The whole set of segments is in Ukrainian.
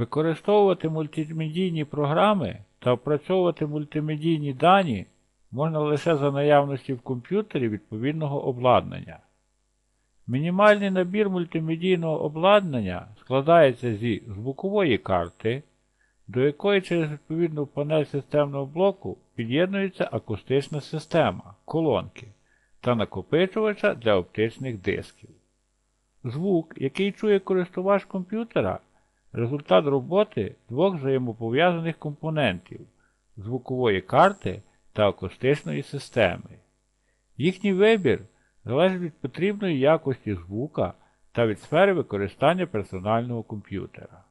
Використовувати мультимедійні програми та опрацьовувати мультимедійні дані можна лише за наявності в комп'ютері відповідного обладнання. Мінімальний набір мультимедійного обладнання складається зі звукової карти, до якої через відповідну панель системного блоку під'єднується акустична система колонки та накопичувача для оптичних дисків. Звук, який чує користувач комп'ютера, результат роботи двох взаємопов'язаних компонентів звукової карти та акустичної системи. Їхній вибір залежить від потрібної якості звука та від сфери використання персонального комп'ютера.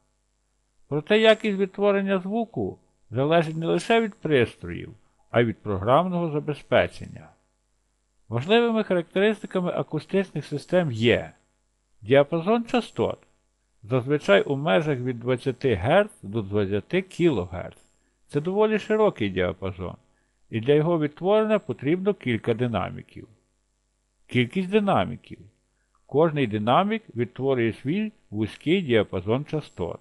Проте якість відтворення звуку залежить не лише від пристроїв, а й від програмного забезпечення. Важливими характеристиками акустичних систем є діапазон частот, зазвичай у межах від 20 Гц до 20 кГц. Це доволі широкий діапазон, і для його відтворення потрібно кілька динаміків. Кількість динаміків. Кожний динамік відтворює свій вузький діапазон частот.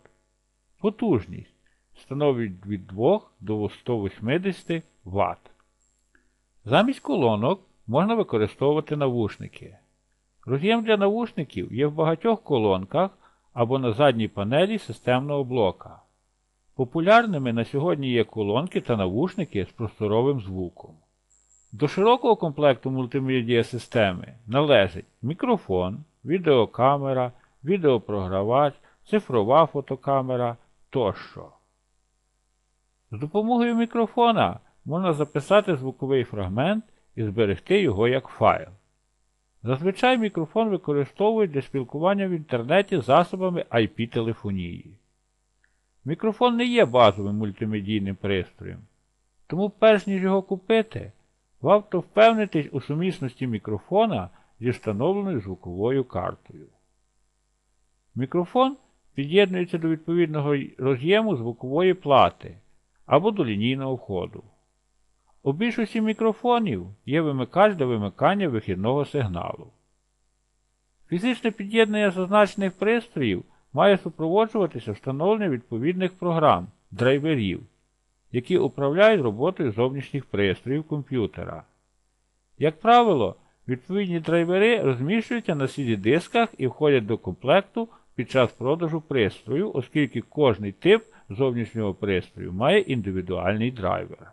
Потужність становить від 2 до 180 Вт. Замість колонок можна використовувати навушники. Роз'єм для навушників є в багатьох колонках або на задній панелі системного блока. Популярними на сьогодні є колонки та навушники з просторовим звуком. До широкого комплекту мультимедіа системи належить мікрофон, відеокамера, відеопрогравач, цифрова фотокамера тощо. З допомогою мікрофона можна записати звуковий фрагмент і зберегти його як файл. Зазвичай мікрофон використовують для спілкування в інтернеті засобами IP-телефонії. Мікрофон не є базовим мультимедійним пристроєм, тому перш ніж його купити, варто впевнитись у сумісності мікрофона зі встановленою звуковою картою. Мікрофон під'єднується до відповідного роз'єму звукової плати або до лінійного входу. У більшості мікрофонів є вимикач для вимикання вихідного сигналу. Фізичне під'єднання зазначених пристроїв має супроводжуватися встановленням відповідних програм, драйверів, які управляють роботою зовнішніх пристроїв комп'ютера. Як правило, відповідні драйвери розміщуються на CD-дисках і входять до комплекту під час продажу пристрою, оскільки кожний тип зовнішнього пристрою має індивідуальний драйвер.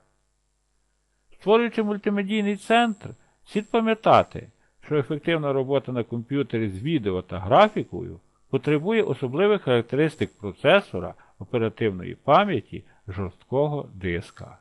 Створюючи мультимедійний центр, слід пам'ятати, що ефективна робота на комп'ютері з відео та графікою потребує особливих характеристик процесора, оперативної пам'яті, жорсткого диска.